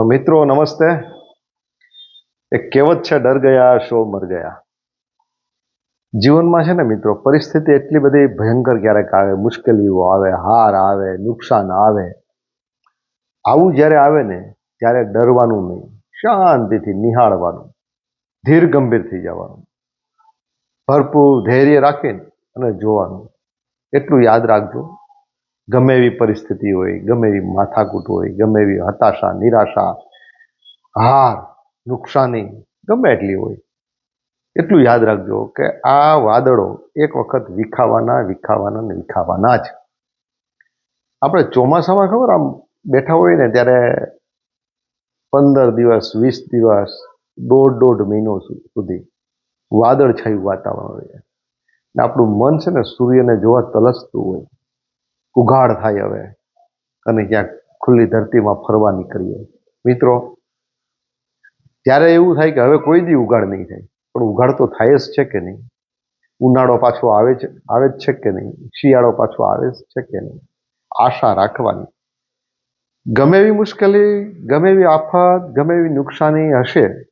મિત્રો, નમસ્તે. એક કહેવત છે, ડર ગયા શો મર ગયા. જીવનમાં છે ને, મિત્રો, પરિસ્થિતિ એટલી બધી ભયંકર ક્યારેક આવે, મુશ્કેલીઓ આવે, હાર આવે, નુકસાન આવે. આવું જ્યારે આવે ને, ત્યારે ડરવાનું નહીં, શાંતિથી નિહાળવાનું, ધીર ગંભીર થઈ જવાનું. ભરપૂર ધૈર્ય રાખીને અને જોવાનું. એટલું યાદ રાખજો. ગમે એવી પરિસ્થિતિ હોય, ગમે એવી માથાકૂટ હોય, ગમે એવી હતાશા, નિરાશા, હાર, નુકસાની, ગમે એટલી હોય. એટલું યાદ રાખજો કે આ વાદળો એક વખત વિખાવાના વિખાવાના ને વિખાવાના જ. આપણે ચોમાસામાં ખબર આમ બેઠા હોય ને ત્યારે પંદર દિવસ, વીસ દિવસ, દોઢ દોઢ મહિનો સુધી વાદળ છાયું વાતાવરણ હોય ને આપણું મન છે ને સૂર્યને જોવા તલસતું હોય. ઉઘાડ થાય હવે. અને ક્યાંક ખુલ્લી ધરતીમાં ફરવા નીકળીએ. મિત્રો, ત્યારે એવું થાય કે હવે કોઈ દી ઉઘાડ નહીં થાય. પણ ઉઘાડ તો થાય જ છે કે નહીં? ઉનાળો પાછો આવે છે આવે જ છે કે નહીં? શિયાળો પાછો આવે જ છે કે નહીં? આશા રાખવાની. ગમે એવી મુશ્કેલી, ગમે એવી આફત, ગમે એવી નુકસાની હશે,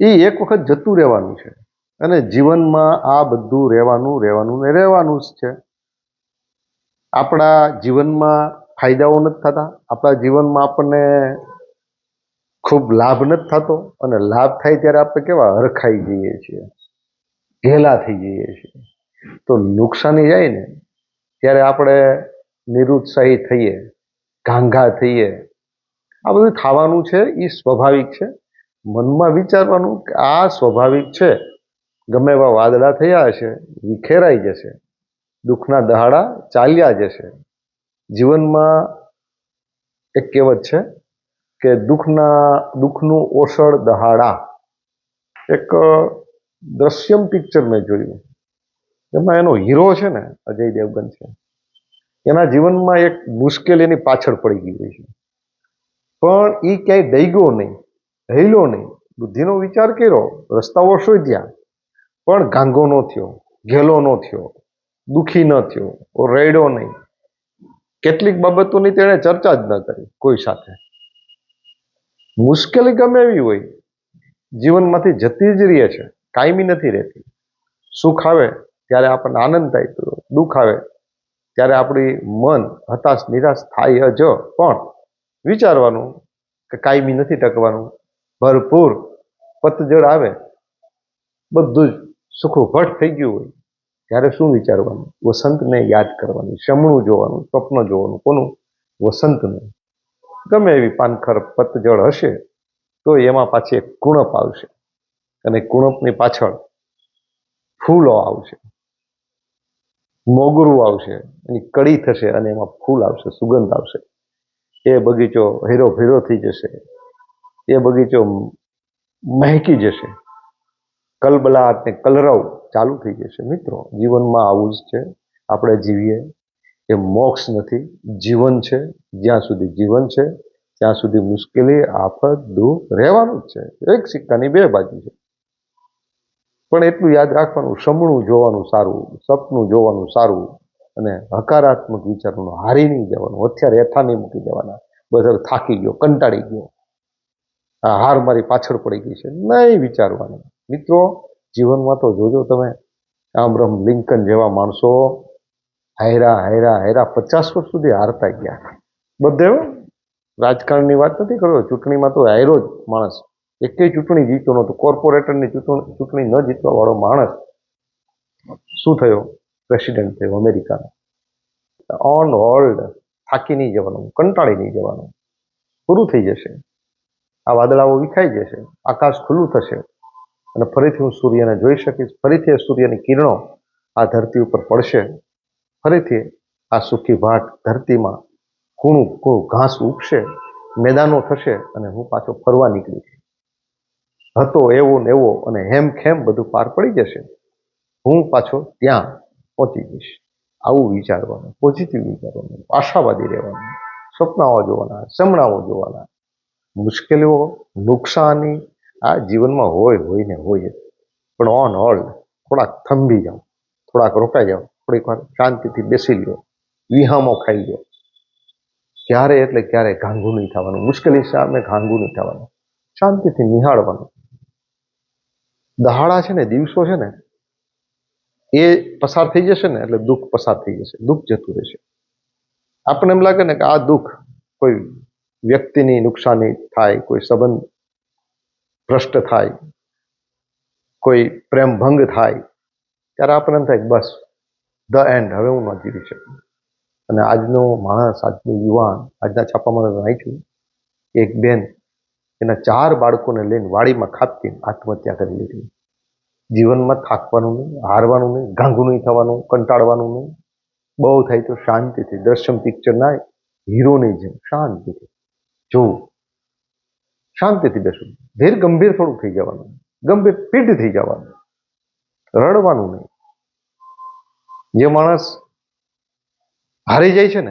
એ એક વખત જતું રહેવાનું છે. અને જીવનમાં આ બધું રહેવાનું રહેવાનું ને રહેવાનું જ છે. આપણા જીવનમાં ફાયદાઓ નથી થતા. આપણા જીવનમાં આપણને ખૂબ લાભ નથી થતો અને લાભ થાય ત્યારે આપણે કેવા હરખાઈ જઈએ છીએ, ઘેલા થઈ જઈએ છીએ. તો નુકસાની જાય ને, ત્યારે આપણે નિરુત્સાહી થઈએ ઘાંઘા થઈએ. આ બધું થવાનું છે એ સ્વાભાવિક છે. મનમાં વિચારવાનું કે આ સ્વાભાવિક છે. ગમે એવા વાદળા થયા હશે વિખેરાઈ જશે. દુઃખના દહાડા ચાલ્યા જશે. જીવનમાં એક કહેવત છે કે દુઃખના, દુઃખનું ઓસળ દહાડા. એક દ્રશ્યમ પિક્ચર મેં જોયું. એમાં એનો હીરો છે ને, અજય દેવગન છે. એના જીવનમાં એક મુશ્કેલી એની પાછળ પડી ગઈ હોય છે. પણ એ ક્યાંય ડૈગો નહીં હૈલો નહીં. બુદ્ધિનો વિચાર કર્યો, રસ્તાઓ શોધ્યા, પણ ગાંગો ન થયો, ઘેલો ન થયો. દુઃખી ન થયો રેડો નહીં. કેટલીક બાબતોની તેણે ચર્ચા જ ન કરી કોઈ સાથે. મુશ્કેલી ગમે એવી હોય, જીવનમાંથી જતી જ રહે છે કાયમી નથી રહેતી. સુખ આવે ત્યારે આપણને આનંદ થાય, તો દુઃખ આવે ત્યારે આપણી મન હતાશ, નિરાશ થાય જ, પણ વિચારવાનું કે કાયમી નથી ટકવાનું, ભરપૂર પતજળ આવે, બધું જ સુખું ભટ થઈ ગયું હોય. ત્યારે શું વિચારવાનું? વસંતને યાદ કરવાનું, શમણું જોવાનું, સ્વપ્ન જોવાનું. કોનું? વસંતનું. ગમે એવી પાનખર પતજળ હશે, તો એમાં પાછી એક કુણપ આવશે. અને કુણપની પાછળ ફૂલો આવશે. મોગરું આવશે, એની કડી થશે અને એમાં ફૂલ આવશે, સુગંધ આવશે. એ બગીચો હીરો ભીરો થઈ જશે. એ બગીચો મહેકી જશે. કલબલાટ ને કલરવ ચાલુ થઈ જશે. મિત્રો, જીવનમાં આવું જ છે. આપણે જીવીએ. એ મોક્ષ નથી. જીવન છે. જ્યાં સુધી જીવન છે, ત્યાં સુધી મુશ્કેલી, આફત, દુઃખ રહેવાનું જ છે. એક સિક્કાની બે બાજુ છે. પણ એટલું યાદ રાખવાનું, સમણું જોવાનું સારું, સપનું જોવાનું સારું અને હકારાત્મક વિચારોનું હારી નહીં જવાનું. અત્યારે હેઠા નહીં મૂકી દેવાના. બધા થાકી ગયો, કંટાળી ગયો. આ હાર મારી પાછળ પડી ગઈ છે. નહીં વિચારવાનું. મિત્રો, જીવનમાં તો જોજો તમે આમરમ લિંકન જેવા માણસો હાયરા હાયરા હાયરા પચાસ વર્ષ સુધી હારતા ગયા. બધે રાજકારણની વાત નથી કરતો, ચૂંટણીમાં તો હાયરો જ માણસ. એકેય ચૂંટણી જીતો નહોતો, કોર્પોરેટરની ચૂંટણી ચૂંટણી ન જીતવા વાળો માણસ શું થયો? પ્રેસિડેન્ટ થયો અમેરિકાનો. ઓન હોલ્ડ થાકી નહીં જવાનું, કંટાળી નહીં જવાનું. પૂરું થઈ જશે. આ વાદળાઓ વિખાઈ જશે, આકાશ ખુલ્લું થશે. અને ફરીથી હું સૂર્યને જોઈ શકીશ. ફરીથી એ સૂર્યની કિરણો આ ધરતી ઉપર પડશે. ફરીથી આ સુખી વાટ ધરતીમાં કૂણું કૂણું ઘાસ ઉગશે. મેદાનો થશે અને હું પાછો ફરવા નીકળીશ. હતો એવો ને એવો અને હેમ ખેમ બધું પાર પડી જશે. હું પાછો ત્યાં પહોંચી જઈશ. આવું વિચારવાનું, પોઝિટિવ વિચારવાનું, આશાવાદી રહેવાનું સ્વપ્નાઓ જોવાના સમણાઓ જોવાના. મુશ્કેલીઓ, નુકસાની આ જીવનમાં હોય હોય ને હોય પણ ઓન હોલ્ડ થોડાક થંભી જાઓ થોડાક રોકાઈ જાઓ થોડીક વાર શાંતિથી બેસી લો વિહામો ખાઈ લો ક્યારે એટલે ક્યારે ઘાંઘું નહીં થવાનું, મુશ્કેલી સામે ઘાંઘું નહીં થવાનું, શાંતિથી નિહાળવાનું. દહાડા છે ને, દિવસો છે ને, એ પસાર થઈ જશે ને, એટલે દુઃખ પસાર થઈ જશે, દુઃખ જતું રહેશે. આપણને એમ લાગે ને કે આ દુઃખ કોઈ વ્યક્તિની નુકસાની થાય, કોઈ સંબંધ ભ્રષ્ટ થાય, કોઈ પ્રેમ ભંગ થાય, ત્યારે આપણને એમ થાય બસ, ધ એન્ડ, હવે હું ન જીવી શકું અને આજનો માણસ, આજનો યુવાન, આજના છાપામાં વાંચ્યું એક બેન, એના ચાર બાળકોને લઈને વાડીમાં ખાપતી આત્મહત્યા કરી લીધી. જીવનમાં થાકવાનું નહીં, હારવાનું નહીં ગાંગું નહીં થવાનું, કંટાળવાનું નહીં. બહુ થાય તો શાંતિથી, દર્શન પિક્ચર ના હીરોની જેમ, શાંતિથી. જોવું શાંતિથી બેસવું. ધીર ગંભીર થોડું થઈ જવાનું. ગંભીર પીઢ થઈ જવાનું. રડવાનું નહીં. જે માણસ હારી જાય છે ને,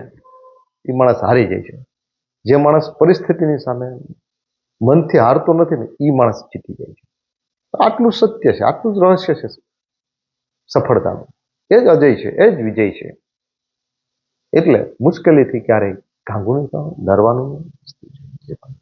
એ માણસ હારી જાય છે. જે માણસ પરિસ્થિતિની સામે મનથી હારતો નથી ને, એ માણસ જીતી જાય છે. આટલું સત્ય છે, આટલું જ રહસ્ય છે સફળતાનું. એ જ અજય છે, એ જ વિજય છે. એટલે મુશ્કેલીથી ક્યારેય ઘાંઘું નહીં, ડરવાનું નહીં.